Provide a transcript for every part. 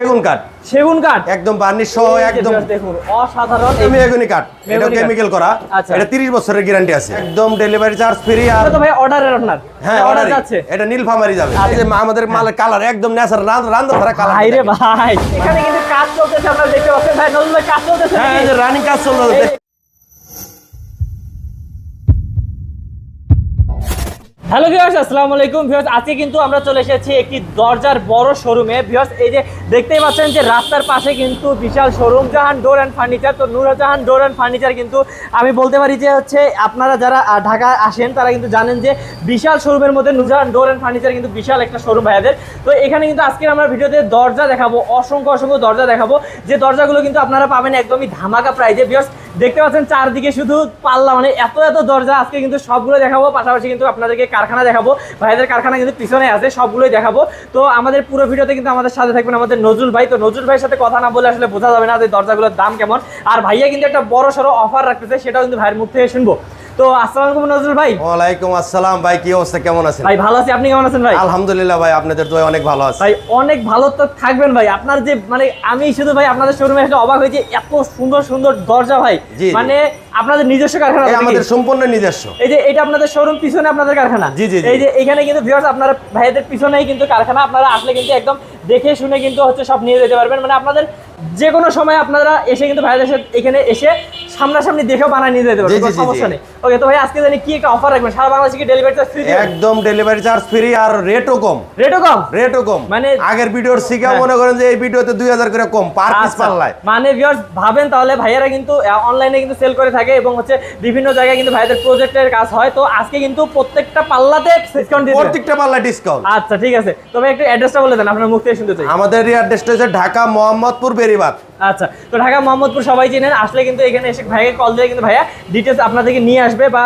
সেগুন কাঠ। সেগুন কাঠ? একদম বার্নিশ সহ একদম দেখুন অসাধারণ। এই- কাঠ। এটা কেমিক্যাল করা। আচ্ছা। এটা 30 বছরের গ্যারান্টি আছে। একদম ডেলিভারি চার্জ ফ্রি আর তো ভাই অর্ডারের আপনার। হ্যাঁ অর্ডার। যাচ্ছে। এটা নীলফামারি যাবে। আচ্ছা। এই যে আমাদের মালের কালার একদম ন্যাচারাল রান্দা ধরা কালার ভাই রে ভাই। এখানে কিন্তু কাজ চলতেছে আপনারা দেখতে পাচ্ছেন। ভাই কাজ চলতেছে হ্যাঁ এই যে রানিং কাজ চলছে হ্যালো ভিউয়ার্স আসসালামু আলাইকুম। ভিউয়ার্স আজকে কিন্তু আমরা চলে এসেছি একটি দরজার বড় শোরুমে ভিউয়ার্স এই যে দেখতেই পাচ্ছেন যে রাস্তার পাশে কিন্তু বিশাল showroom Jahan door and furniture তো নুরজাহান ডোর অ্যান্ড ফার্নিচার কিন্তু আমি বলতে পারি যে হচ্ছে আপনারা যারা ঢাকা আসেন, তারা কিন্তু জানেন যে বিশাল শোরুমের মধ্যে নুরজাহান ডোর অ্যান্ড ফার্নিচার কিন্তু বিশাল একটা শোরুম ভাইয়াদের। তো এখানে কিন্তু আজকে আমরা ভিডিওতে দরজা দেখাবো, অসংখ্য অসংখ্য দরজা দেখাবো। যে দরজাগুলো কিন্তু আপনারা পাবেন একদমই ধামাকা প্রাইজে ভিউয়ার্স দেখতে পাচ্ছেন চারদিকে শুধু পাল্লা মানে এত এত দরজা, আজকে কিন্তু সবগুলো দেখাবো, পাশাপাশি কিন্তু আপনাদেরকে কারখানা দেখাবো, ভাইদের কারখানা কিন্তু পিছনে আছে, সবগুলোই দেখাবো। তো আমাদের পুরো ভিডিওতে কিন্তু আমাদের সাথে থাকবেন আমাদের নজরুল ভাই। তো নজরুল ভাইয়ের সাথে কথা না বলে আসলে বোঝা যাবে না যে দরজাগুলোর দাম কেমন। আর ভাইয়া কিন্তু একটা বড় সড়ো অফার রাখতেছে, সেটাও কিন্তু ভাইয়ের মুখ থেকে শুনব। তো আসসালামু আলাইকুম নজরুল ভাই। ওয়ালাইকুম আসসালাম। ভাই কি অবস্থা? কেমন আছেন? ভাই ভালো আছি। আপনি কেমন আছেন ভাই? আলহামদুলিল্লাহ ভাই আপনাদের দোয়া অনেক ভালো আছে। ভাই অনেক ভালো তো থাকবেন ভাই। আপনার যে মানে আমি শুধু ভাই আপনাদের শোরুমে এসে অবাক হয়েছি এত সুন্দর সুন্দর দরজা ভাই। মানে আপনাদের নিজস্ব কারখানা আমাদের সম্পূর্ণ নিজস্ব। এই যে এটা আপনাদের শোরুম পিছনে আপনাদের কারখানা। জি, জি, জি। এই যে এখানে কিন্তু ভিউয়ার্স আপনারা ভাইদের পিছনেই কিন্তু কারখানা। আপনারা আসলে কিন্তু একদম দেখে শুনে কিন্তু হচ্ছে সব নিয়ে যেতে পারবেন। মানে আপনাদের যে কোনো সময় আপনারা এসে কিন্তু ভাইদের সাথে এখানে এসে সামনাসামনি দেখেও বানায় নিয়ে যেতে কোনো সমস্যা নেই। ওকে তো ভাই আজকে জানি কি একটা অফার রাখবেন? সারা বাংলাদেশে কি ডেলিভারি চার্জ ফ্রি একদম ডেলিভারি চার্জ ফ্রি আর রেটও কম। রেটও কম? রেটও কম। মানে- আগের ভিডিওর শিখা হ্যাঁ। মনে করেন যে এই ভিডিওতে দুই হাজার করে কম পার পিস আচ্ছা। পাল্লায়। মানে ভিউয়ার্স ভাবেন তাহলে ভাইয়ারা কিন্তু অনলাইনে কিন্তু সেল করে থাকে এবং হচ্ছে বিভিন্ন জায়গায় কিন্তু ভাইদের প্রজেক্টের কাজ হয়। তো আজকে কিন্তু প্রত্যেকটা পাল্লাতে ডিসকাউন্ট দিয়ে প্রত্যেকটা পাল্লা ডিসকাউন্ট আচ্ছা ঠিক আছে। তবে একটু অ্যাড্রেসটা বলে দেন আপনার মুখ থেকে শুনতে চাই। আমাদের অ্যাড্রেসটা হচ্ছে ঢাকা মোহাম্মদপুর বেরিবাদ। আচ্ছা তো ঢাকা মোহাম্মদপুর সবাই চেনেন আসলে কিন্তু এখানে এসে ভাইকে কল দিলে কিন্তু ভাইয়া ডিটেলস আপনাদেরকে নিয়ে আসবে বা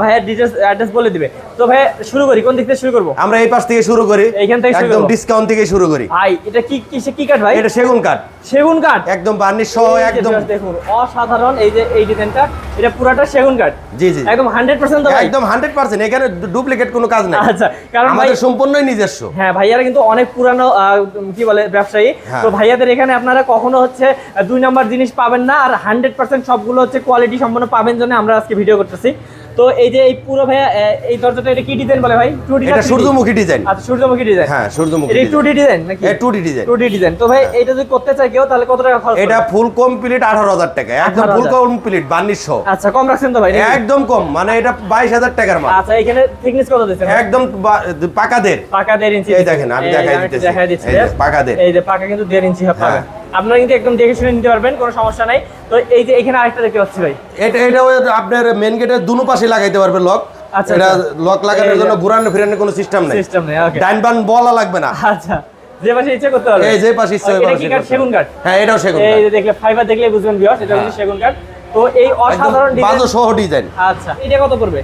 ভাইয়ার ডিটেলস অ্যাড্রেস বলে দিবে। তো ভাইয়া শুরু করি কোন দিক থেকে শুরু করব? আমরা এই পাশ থেকে শুরু করি এইখান থেকে একদম ডিসকাউন্ট থেকে শুরু করি। ভাই এটা কি কিসে কি কাঠ ভাই? এটা সেগুন কাঠ। সেগুন কাঠ? একদম বার্নিশ সহ একদম দেখুন অসাধারণ এই যে এই ডিজাইনটা এটা পুরাটা সেগুন কাঠ। জি জি। একদম হান্ড্রেড পার্সেন্ট তো একদম হান্ড্রেড পার্সেন্ট এখানে ডুপ্লিকেট কোনো কাজ নাই। আচ্ছা কারণ আমাদের সম্পূর্ণই নিজস্ব। হ্যাঁ ভাইয়ারা কিন্তু অনেক পুরানো আহ, কি বলে ব্যবসায়ী। হ্যাঁ। তো ভাইয়াদের এখানে আপনারা কখনো হচ্ছে দুই নাম্বার জিনিস পাবেন না। আর হান্ড্রেড পার্সেন্ট সবগুলো হচ্ছে কোয়ালিটি সম্পন্ন পাবেন জন্য আমরা আজকে ভিডিও করতেছি। তো এই যে এই পুরো ভাইয়া এই দরজাটা এটা কি ডিজাইন বলে ভাই? টু এটা সূর্যমুখী ডিজাইন আচ্ছা সূর্যমুখী ডিজাইন হ্যাঁ সূর্যমুখী এটা টু ডিজাইন নাকি? এটা 2D ডিজাইন টু ডিজাইন তো ভাই এটা যদি করতে চাই কেউ তাহলে কত টাকা খরচ এটা ফুল কমপ্লিট আঠারো হাজার টাকা। একদম ফুল 18,000 কমপ্লিট বার্নিশ সহ। আচ্ছা কম রাখছেন তো ভাই একদম কম মানে এটা বাইশ হাজার টাকার মাল। আচ্ছা এখানে থিকনেস কত দিচ্ছেন? একদম বা- পাকা দের পাকা দেড় ইঞ্চি এই দেখেন, আমি দেখাই দিতেছি। দেখাই দিচ্ছি এই যে, পাকা দেড়। এই যে পাকা কিন্তু দেড় ইঞ্চি হবে হ্যাঁ। আপনারা কিন্তু একদম দেখে শুনে নিতে পারবেন কোনো সমস্যা নাই। তো এই যে এখানে আরেকটা দেখতে পাচ্ছি ভাই। এটা এটা ওই আপনার মেন গেটের দুনো পাশে লাগাইতে পারবে লক আচ্ছা, এটা আচ্ছা। লক লাগানোর জন্য ঘুরানো ফিরানোর কোনো সিস্টেম নাই। সিস্টেম নাই ওকে ডাইন বান বলা লাগবে না। আচ্ছা যে পাশে ইচ্ছে করতে পারবে। এই যে পাশে ইচ্ছা এটা করে কি সেটা কাঠ? সেগুন কাঠ? হ্যাঁ এটাও সেগুন এই যে দেখলে ফাইবার দেখলে বুঝবেন বিয়স এটা হচ্ছে সেগুন কাঠ। তো এই অসাধারণ ডিজাইন সহ ডিজাইন আচ্ছা এটা কত পড়বে?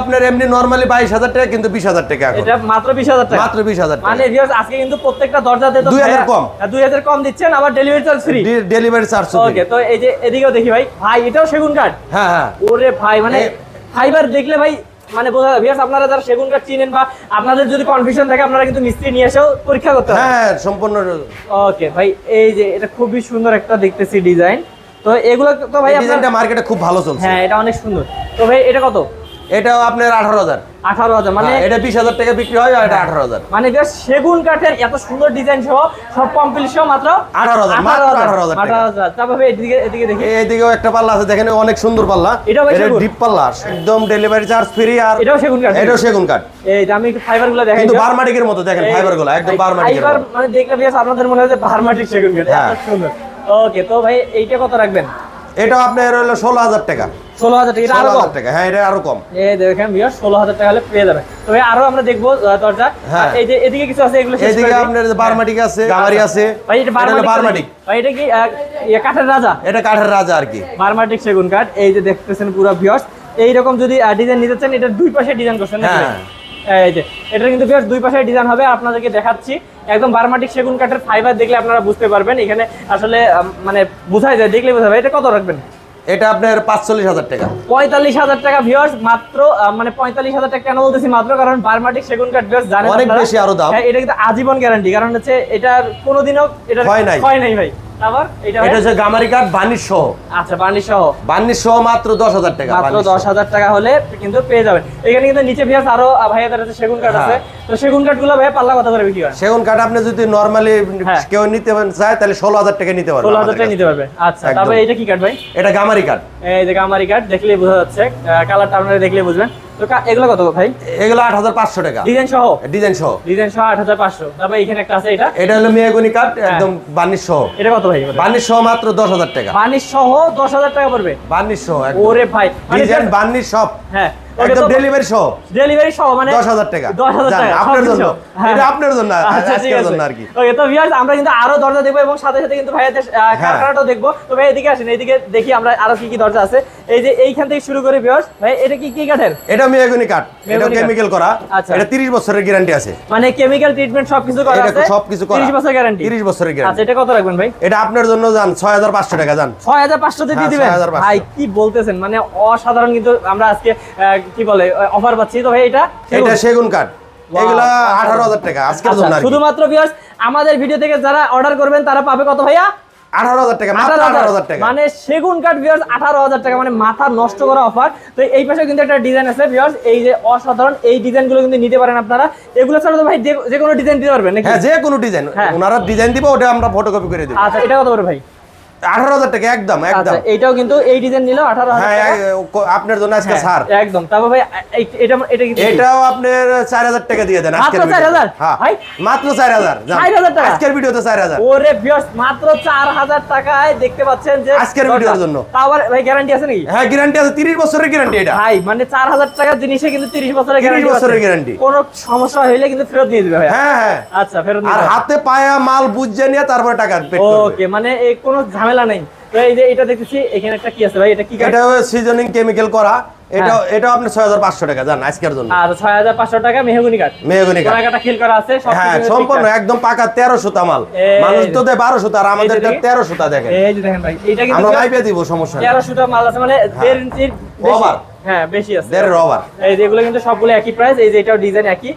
আপনার এমনি নর্মালি বাইশ হাজার টাকা কিন্তু বিশ হাজার টাকা এখন। এটা মাত্র টাকা। মাত্র মানে ভিউয়ার্স আজকে কিন্তু প্রত্যেকটা দরজাতে তো 2000 কম। দিচ্ছেন আবার delivery charge free delivery charge okay তো এই যে এদিকেও দেখি ভাই। ভাই এটাও সেগুন কাঠ? হ্যাঁ হ্যাঁ। ওরে ভাই মানে ফাইবার দেখলে ভাই মানে বোঝা আপনারা যারা সেগুন কাঠ চিনেন বা আপনাদের যদি কনফিউশন থাকে আপনারা কিন্তু মিস্ত্রি নিয়ে এসেও পরীক্ষা করতে হ্যাঁ সম্পূর্ণ ওকে ভাই এই যে এটা খুবই সুন্দর একটা দেখতেছি ডিজাইন তো এগুলো তো ভাই আপনার ডিজাইনটা মার্কেটে খুব ভালো চলছে। হ্যাঁ এটা অনেক সুন্দর। তো ভাই এটা কত? এটাও আপনার আঠারো হাজার। আঠারো হাজার মানে এটা বিশ হাজার টাকা বিক্রি হয় আর এটা আঠারো হাজার। মানে সেগুন কাঠের এত সুন্দর ডিজাইন সহ সব কমপ্লিট সহ মাত্র 18,000, মাত্র 18,000 টাকা। আঠারো হাজার। তারপর এদিকে এদিকে দেখি। এইদিকেও একটা পাল্লা আছে দেখেন অনেক সুন্দর পাল্লা। এটা সেগুন? ডিপ পাল্লা একদম ডেলিভারি চার্জ ফ্রি আর এটাও সেগুন কাঠ। এটাও সেগুন কাঠ। এই যে আমি ফাইবারগুলো দেখাই কিন্তু বারমাটিকের মতো দেখেন ফাইবারগুলো একদম বারমাটিকের মানে দেখলে আপনাদের মনে হয় যে বারমাটিক সেগুন কাঠ। হ্যাঁ। সুন্দর। ওকে তো ভাই এইটা কত রাখবেন? এটাও আপনার হলো ষোলো হাজার টাকা। ষোলো হাজার টাকা আরও কম? টাকা হ্যাঁ এটা আরও কম। এই দেখেন বিয়ার ষোলো হাজার টাকা হলে পেয়ে তবে আরও আমরা দেখব দরজা। হ্যাঁ। এই যে এদিকে কিছু আছে এগুলো দিই। আপনার বারমাটিক আছে গামারি আছে ভাই এটা এটা বারমাটিক বারমাটিক। ভাই এটা কি ইয়ে কাঠের রাজা? এটা কাঠের রাজা আর কি। বারমাটিক সেগুন কাঠ এই যে দেখতেছেন পুরো ভিউয়ার্স এইরকম যদি ডিজাইন নিতে চান এটা দুই পাশে ডিজাইন করছেন হ্যাঁ। এই যে কিন্তু ভিউয়ার্স দুই পাশে ডিজাইন হবে আপনাদেরকে দেখাচ্ছি। একদম বারমাটিক সেগুন কাঠের ফাইবার দেখলে আপনারা বুঝতে পারবেন। এখানে আসলে মানে বোঝাই যায় দেখলে বোঝা এটা কত রাখবেন? এটা আপনার পাঁচচল্লিশ হাজার টাকা। পঁয়তাল্লিশ হাজার টাকা ভিউয়ার্স মাত্র মানে পঁয়তাল্লিশ হাজার টাকা কেন বলতেছি? মাত্র কারণ বারমাটিক সেগুন কাঠ ভিউয়ার্স জানেন অনেক বেশি আরও দাম। হ্যাঁ, এটা কিন্তু আজীবন গ্যারান্টি কারণ হচ্ছে এটার কোনোদিনও এটা হয় নাই। হয় নাই ভাই। আবার এটা এটা হচ্ছে গামারি কাঠ বার্নিশ সহ। আচ্ছা বার্নিশ সহ। বার্নিশ সহ মাত্র দশ হাজার টাকা মাত্র বার্নিশ সহ। দশ হাজার টাকা হলে কিন্তু পেয়ে যাবেন। এখানে কিন্তু নিচে ভিউয়ার্স আরও ভাইয়াদের আছে সেগুন কাঠ আছে। হ্যাঁ। তো সেগুন ভাইয়া পাল্লা কথা করে বিক্রি সেগুন কাঠ আপনি যদি নর্মালি হ্যাঁ। কেউ নিতে চায় তাহলে ষোলো হাজার টাকা নিতে পারবে টাকা নিতে পারবে। আচ্ছা একদম। এটা কি কাঠ ভাই? এটা গামারি কাঠ। এই যে গামারি কাঠ দেখলেই বোঝা যাচ্ছে। কালারটা আপনারা দেখলেই বুঝবেন। তো এগুলো কত ভাই? এগুলো আট হাজার পাঁচশো টাকা। ডিজাইন সহ? ডিজাইন সহ। ডিজাইন সহ আট হাজার পাঁচশো। তারপর এখানে একটা আছে এটা? এটা হলো মেয়েগুনি কাঠ হ্যাঁ। একদম বার্নিশ সহ। এটা কত ভাই? বার্নিশ সহ মাত্র দশ হাজার টাকা। বানিশ সহ দশ হাজার টাকা পড়বে? বার্নিশ সহ ওরে ভাই মানে ডিজাইন বার্নিশ সব। হ্যাঁ। একদম ডেলিভারি সহ। ডেলিভারি সহ মানে দশ হাজার টাকা। দশ হাজার যান, টাকা। আপনার জন্য। হ্যাঁ। এটা আপনার জন্য আচ্ছা ঠিক আজকের আছে। জন্য আর কি। ওকে তো ভিউয়ার্স আমরা কিন্তু আরও দরজা দেখব এবং সাথে সাথে কিন্তু ভাইয়াদের হ্যাঁ। কারখানাটাও দেখব। তো ভাই এদিকে আসেন এদিকে দেখি আমরা আরও কি কি দরজা আছে। এই যে এইখান থেকে শুরু করে ভিউয়ার্স ভাই এটা কি কি কাঠের? এটা মেয়েগুনি কাঠ। এটা কেমিক্যাল করা। আচ্ছা। এটা 30 বছরের গ্যারান্টি আছে। মানে কেমিক্যাল ট্রিটমেন্ট সবকিছু করা এটা আছে। সবকিছু করা। 30 বছর গ্যারান্টি 30 বছরের আচ্ছা এটা কত রাখবেন ভাই? এটা আপনার জন্য যান 6500 টাকা হাজার পাঁচশো দিয়ে হ্যাঁ, দিবেন? ভাই কি বলতেছেন? মানে অসাধারণ কিন্তু আমরা আজকে কি বলে অফার পাচ্ছি। তো ভাই এটা এটা সেগুন কাঠ। এগুলা 18000 টাকা আজকের আচ্ছা, জন্য শুধুমাত্র ভিউয়ার্স আমাদের ভিডিও থেকে যারা অর্ডার করবেন তারা পাবে কত ভাইয়া? 18000 টাকা মাত্র 18000 টাকা। মানে সেগুন কাঠ ভিউয়ার্স আঠারো হাজার টাকা মানে মাথা নষ্ট করা অফার তো এই পাশে কিন্তু একটা ডিজাইন আছে ভিউয়ার্স এই যে অসাধারণ এই ডিজাইনগুলো কিন্তু নিতে পারেন আপনারা। এগুলো ছাড়া তো ভাই যে- যে কোনো ডিজাইন দিতে পারবেন নাকি? হ্যাঁ যে কোনো ডিজাইন হ্যাঁ। ওনারা ডিজাইন দিব ওটা আমরা ফটোকপি করে দেব। আচ্ছা এটা কত করে ভাই? 18000 টাকা একদম আচ্ছা একদম এইটাও কিন্তু এই ডিজাইন নিলেও আঠারো হ্যাঁ হাজার এ- ও- আপনার জন্য আজকে হ্যাঁ, ছাড় একদম তারপর ভাই এটা এটা এটাও আপনার 4000 টাকা দিয়ে দেন মাত্র 4000? ভিডিওতে। হ্যাঁ ভাই? মাত্র 4000 যান। 4000 টাকা? আজকের ভিডিওতে 4000 ওরে ভিউয়ার্স মাত্র 4000 টাকায় দেখতে পাচ্ছেন যে আজকের ভিডিওর জন্য। আবার ভাই গ্যারান্টি আছে নাকি হ্যাঁ গ্যারান্টি আছে 30 বছরের গ্যারান্টি এটা ভাই মানে 4000 টাকার জিনিসে কিন্তু 30 বছরের গ্যারান্টি বছরের। কোনো সমস্যা হইলে কিন্তু ফেরত নিয়ে দিবে ভাই হ্যাঁ হ্যাঁ আচ্ছা ফেরত আর হাতে পায়া মাল বুঝে নিয়ে তারপরে টাকা ওকে মানে কোনো ঝামেলা নেই। তো এই যে এটা দেখতেছি এখানে একটা কি আছে ভাই? এটা কি? এটা সিজনিং কেমিক্যাল করা। এটা হ্যাঁ। এটা আপনি 6500 টাকা জান আজকের জন্য। আর 6500 টাকা মেহগনি কাঠ মেহগনি কাঠ করা আছে সব হ্যাঁ সম্পূর্ণ একদম পাকা 13 সুতা মাল মানুষ তো দেয় 12 সুতা আর আমাদের এই যে দেখি। 13 সুতা দেখেন। এই যে দেখেন ভাই এটা কিন্তু আমরা দিব সমস্যা 1300 টা মাল আছে মানে ইঞ্চির। হ্যাঁ বেশি আছে। দেড় রবার এই কিন্তু সবগুলো একই প্রাইস এই যে এটাও ডিজাইন একই।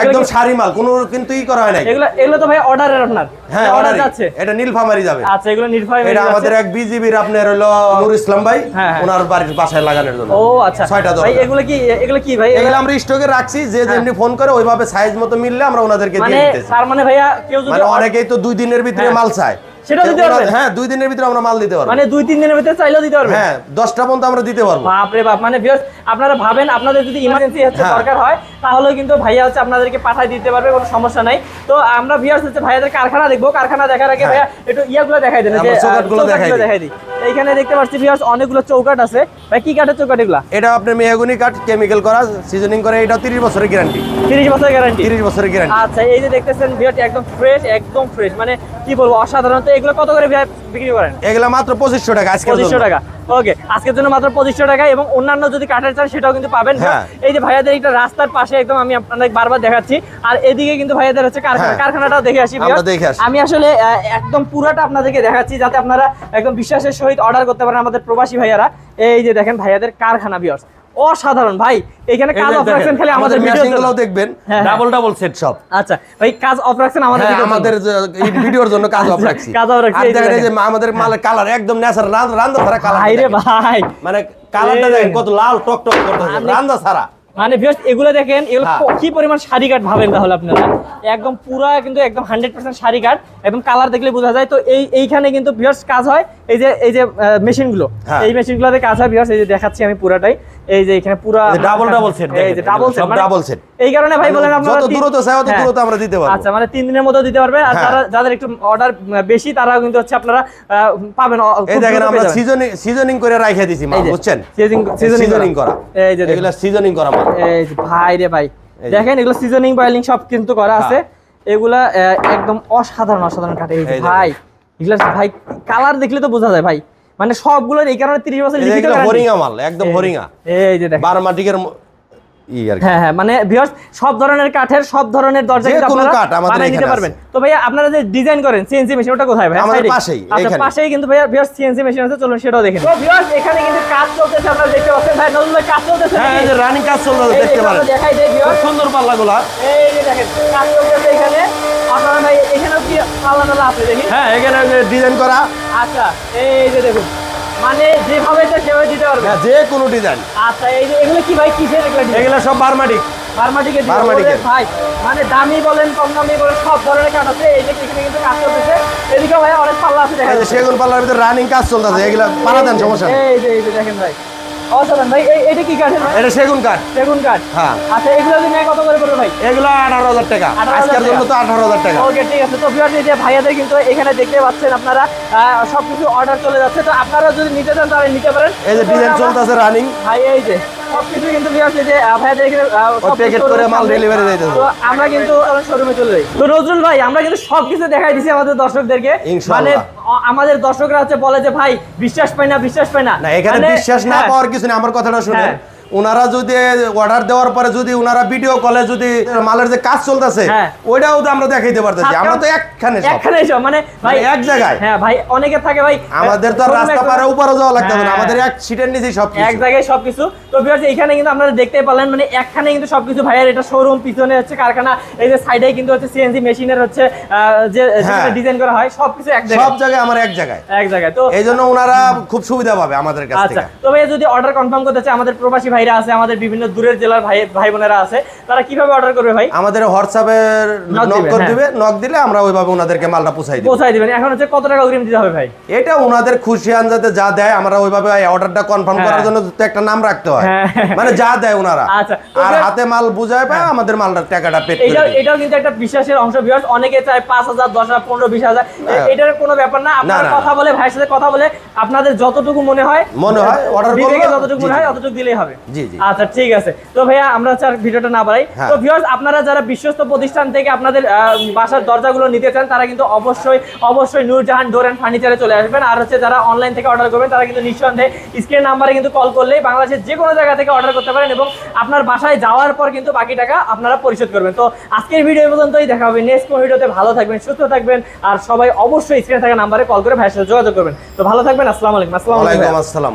একদম মাল কোনো কিন্তু ই করা হয় নাই। এগুলো এগুলো তো ভাই অর্ডারের আপনার। হ্যাঁ অর্ডার। যাচ্ছে। এটা নীলফামারি যাবে। আচ্ছা এগুলো নির্ভয় এটা আমাদের এক বিজিবির আপনার হলো নূর ইসলাম ভাই। হ্যাঁ, হ্যাঁ। ওনার বাড়ির বাসায় লাগানোর জন্য। ও আচ্ছা। ছয়টা ভাই এগুলো কি এগুলো কি ভাই? এগুলো আমরা স্টকে রাখছি যে যেমনি ফোন করে ওইভাবে সাইজ মতো মিললে আমরা ওনাদেরকে মানে দিয়ে দিতেছি। তার মানে ভাইয়া কেউ যদি মানে অনেকেই তো দুই দিনের ভিতরে হ্যাঁ। মাল চায়। সেটাও দিতে পারবেন? হ্যাঁ দুই দিনের ভিতরে আমরা মাল দিতে পারব। মানে দুই তিন দিনের ভিতরে চাইলেও দিতে পারবে হ্যাঁ দশটা পর্যন্ত আমরা দিতে পারব। বাপ রে বাপ মানে viewers, আপনারা ভাবেন আপনাদের যদি ইমার্জেন্সি হচ্ছে হ্যাঁ। দরকার হয় তাহলেও কিন্তু ভাইয়া হচ্ছে আপনাদেরকে দিতে পারবে কোনো সমস্যা নাই। তো আমরা ভিউয়ার্স হচ্ছে ভাইয়াদের কারখানা দেখব। কারখানা দেখার আগে হ্যাঁ। ভাইয়া একটু ইয়াগুলো দেখাই দেন যে আহ, দেখাই দিই। এইখানে দেখতে পাচ্ছি ভিউয়ার্স অনেকগুলো চৌকাট আছে। ভাই কি কাঠের চৌকাট এগুলা? এটা আপনার মেহগুনি কাঠ কেমিক্যাল করা সিজনিং করে এটা 30 বছরের গ্যারান্টি 30 বছরের গ্যারান্টি 30 বছরের গ্যারান্টি আচ্ছা এই যে দেখতেছেন ভিউয়ার্স একদম ফ্রেশ একদম ফ্রেশ মানে কি বলব অসাধারণ। তো এগুলো কত করে বিক্রি করেন এগুলা মাত্র 2500 টাকা আজকে পঁচিশশো টাকা ওকে আজকের জন্য মাত্র পঁচিশশো টাকা এবং অন্যান্য যদি চান সেটাও কিন্তু পাবেন হ্যাঁ। এই যে ভাইয়াদের একটা রাস্তার পাশে একদম আমি আপনাদের বারবার দেখাচ্ছি আর এদিকে কিন্তু ভাইয়াদের হচ্ছে কারখানা হ্যাঁ। কারখানাটাও। দেখে আসি। আমি আসলে একদম পুরাটা আপনাদেরকে দেখাচ্ছি যাতে আপনারা একদম বিশ্বাসের সহিত অর্ডার করতে পারেন আমাদের প্রবাসী ভাইয়ারা এই যে দেখেন ভাইয়াদের কারখানা বিয়ার্স অসাধারণ। ভাই এখানে কাজ অফ রাখছেন খালি আমাদের মেশিন ভিডিও গুলো দেখবেন। ডাবল ডাবল সেট সব। আচ্ছা ভাই কাজ অফ রাখছেন আমাদের হ্যাঁ। আমাদের এই ভিডিওর জন্য কাজ অফ আচ্ছা, রাখছি। কাজ রাখছি, আর এই যে দেখেন এই যে আমাদের মালের কালার একদম ন্যাচারাল রান্দা রান্দা ছাড়া কালার ভাই রে ভাই। মানে কালারটা দেখেন কত লাল টক টক করতেছে রান্দা ছাড়া। মানে ভিউয়ার্স এগুলো দেখেন এগুলো হ্যাঁ। কি পরিমাণ শাড়ি কাট ভাবেন তাহলে আপনারা? একদম পুরা কিন্তু একদম হান্ড্রেড পার্সেন্ট শাড়ি কাট একদম কালার দেখলে বোঝা যায়। তো এই এইখানে কিন্তু ভিউয়ার্স কাজ হয় এই যে এই যে মেশিনগুলো হ্যাঁ। এই মেশিনগুলোতে কাজ হয় ভিউয়ার্স এই যে দেখাচ্ছি আমি পুরাটাই। এই যে এখানে পুরা যে double double এই যে ডাবল সেট সব double set। এই কারণে ভাই বলেন আপনারা যত দূরত্ব চাই অত হ্যাঁ। দূরত্ব আমরা দিতে পারব আচ্ছা মানে তিন দিনের মধ্যে দিতে পারবে আর হ্যাঁ। যারা যাদের একটু অর্ডার বেশি তারাও কিন্তু হচ্ছে আপনারা পাবেন এই দেখেন আমরা সিজনিং সিজনিং করে রাইখা দিছি মাল বুঝছেন সিজনিং করা। এই যে এগুলা সিজনিং করা মাল এই যে ভাই রে ভাই দেখেন এগুলো সিজনিং বয়েলিং সব কিন্তু করা আছে হ্যাঁ। এগুলা একদম অসাধারণ অসাধারণ কাটে এই। ভাই এগুলা ভাই কালার দেখলে তো বোঝা যায় ভাই মানে সবগুলোর এই কারণে 30 বছর লিখিত বোরিং। হরিঙা মাল একদম হরিঙা এই যে দেখেন বারমাটিকের। হ্যাঁ হ্যাঁ মানে ভিউয়ার্স সব ধরনের কাঠের সব ধরনের দরজা কিন্তু আপনারা বানিয়ে নিতে এখানে পারবেন। তো ভাইয়া আপনারা যে ডিজাইন করেন সিএনসি মেশিন ওটা কোথায় ভাই আমাদের পাশেই, আচ্ছা পাশেই কিন্তু ভাইয়া ভিউয়ার্স সিএনসি মেশিন আছে চলুন সেটাও দেখেন তো ভিউয়ার্স এখানে কিন্তু কাজ চলতেছে আপনারা দেখতে পাচ্ছেন। ভাই নজরুল কাজ চলতেছে হ্যাঁ এই যে রানিং কাজ চলতে দেখতে পারেন। দেখাই দেই ভিউয়ার্স সুন্দর পাল্লাগুলা। এই যে দেখেন কাজ চলতেছে এখানে। আপনারা ভাই এখানেও কি আলাদা আলাদা আছে দেখি? হ্যাঁ এখানে ডিজাইন করা। আচ্ছা এই যে দেখুন। মানে যেভাবে সেভাবে দিতে পারবে? হ্যাঁ যে কোনো ডিজাইন আচ্ছা এই যে এগুলো কি ভাই কিসের এগুলো এগুলো সব বারমাটিক। ফার্মাটিকে বারমাটিকে ভাই মানে দামি বলেন কম দামি বলেন সব ধরনের কাঠ আছে। এই যে এখানে কিন্তু কাজ করতেছে এদিকে ভাই অনেক পাল্লা আছে দেখা যাচ্ছে। সেগুন পাল্লার ভিতরে রানিং কাজ চলতেছে এগুলা পালা দেন সমস্যা এই যে এই যে দেখেন ভাই। অসাধারণ। ভাই এটা কি কাঠের এটা সেগুন কাঠ। সেগুন কাঠ? হ্যাঁ। আচ্ছা এগুলো যদি নেয় কত করে পড়বে ভাই? এগুলো আঠারো হাজার টাকা। 18,000 আজকের জন্য তো আঠারো হাজার টাকা। ওকে ঠিক আছে। তো এই যে ভাইয়াদের কিন্তু এখানে দেখতে পাচ্ছেন আপনারা আহ, সবকিছু অর্ডার চলে যাচ্ছে। তো আপনারা যদি নিতে চান তাহলে নিতে পারেন। এই যে ডিজাইন চলতেছে রানিং ভাই এই যে। সবকিছু কিন্তু যে ভাইয়াদের এখানে প্যাকেট করে মাল ডেলিভারি দিতেছে। তো আমরা কিন্তু শোরুমে চলে যাই। তো নজরুল ভাই আমরা কিন্তু সবকিছু দেখাই দিছি আমাদের দর্শকদেরকে। মানে আমাদের দর্শকরা হচ্ছে বলে যে ভাই বিশ্বাস পাই না বিশ্বাস পাই না। না এখানে মানে- বিশ্বাস না হ্যাঁ, পাওয়ার কিছু নেই আমার কথাটা শুনেন। হ্যাঁ। ওনারা যদি অর্ডার দেওয়ার পরে যদি ওনারা ভিডিও কলে যদি মালের যে কাজ চলতেছে হ্যাঁ। ওইটাও তো আমরা দেখাইতে পারতেছি আমরা তো একখানে একখানে সব মানে ভাই মানে এক জায়গায়। হ্যাঁ ভাই অনেকে থাকে ভাই আমাদের তো রাস্তা পারে উপরে যাওয়া লাগতে না হ্যাঁ। আমাদের এক সিটের নিচেই সব এক জায়গায় সবকিছু তো ভিউয়ার্স এখানে কিন্তু আপনারা দেখতে পারলেন মানে একখানে কিন্তু সবকিছু ভাইয়ের এটা শোরুম পিছনে হচ্ছে কারখানা এই যে সাইডে কিন্তু হচ্ছে সিএনজি মেশিনের হচ্ছে যে হ্যাঁ। ডিজাইন করা হয় সবকিছু এক জায়গায় সব জায়গায় আমার এক জায়গায় এক জায়গায় তো এই জন্য ওনারা খুব সুবিধা পাবে আমাদের কাছ আচ্ছা থেকে তো ভাইয়া যদি অর্ডার কনফার্ম করতে চায় আমাদের প্রবাসী ভাইরা আছে আমাদের বিভিন্ন দূরের জেলার ভাই ভাই বোনেরা আছে তারা কীভাবে অর্ডার করবে ভাই? আমাদের হোয়াটসঅ্যাপের নক করে হ্যাঁ। দিবে নক দিলে আমরা ওইভাবে ওনাদেরকে মালটা পৌঁছাই দিব। পৌঁছাই দিবেন। এখন হচ্ছে কত টাকা অগ্রিম দিতে হবে ভাই? এটা ওনাদের খুশি আনজাতে যা দেয় আমরা ওইভাবে অর্ডারটা কনফার্ম হ্যাঁ। করার জন্য তো একটা নাম রাখতে হয়। হ্যাঁ। মানে যা দেয় ওনারা। আচ্ছা, আর হাতে মাল বুঝায় পায় আমাদের মালটার টাকাটা পেড করে এটাও কিন্তু একটা বিশ্বাসের অংশ ভিউয়ার্স অনেকে চায় পাঁচ হাজার দশ হাজার পনেরো বিশ হাজার। হ্যাঁ। এটার কোনো ব্যাপার না। আপনারা কথা বলে ভাইয়ের সাথে কথা বলে আপনাদের যতটুকু মনে হয় মনে হয়, অর্ডার করল, যতটুকু মনে হয় ততটুকু দিলেই হবে। জি, জি। আচ্ছা ঠিক আছে। তো ভাইয়া আমরা আর ভিডিওটা না বাড়াই। হ্যাঁ। তো ভিউয়ার্স আপনারা যারা বিশ্বস্ত প্রতিষ্ঠান থেকে আপনাদের বাসার দরজাগুলো নিতে চান তারা কিন্তু অবশ্যই অবশ্যই নূরজাহান ডোর অ্যান্ড ফার্নিচারে চলে আসবেন। আর হচ্ছে যারা অনলাইন থেকে অর্ডার করবেন তারা কিন্তু নিঃসন্দেহে স্ক্রিন নাম্বারে কিন্তু কল করলেই বাংলাদেশের যে কোনো জায়গা থেকে অর্ডার করতে পারেন এবং আপনার বাসায় যাওয়ার পর কিন্তু বাকি টাকা আপনারা পরিশোধ করবেন। তো আজকের ভিডিও পর্যন্তই দেখা হবে। নেক্সট কোনো ভিডিওতে ভালো থাকবেন সুস্থ থাকবেন আর সবাই অবশ্যই স্ক্রিনে থাকা নাম্বারে কল করে ভাইয়ের সাথে যোগাযোগ করবেন। তো ভালো থাকবেন আসসালামু আলাইকুম আসসালামু আলাইকুম। আসসালাম।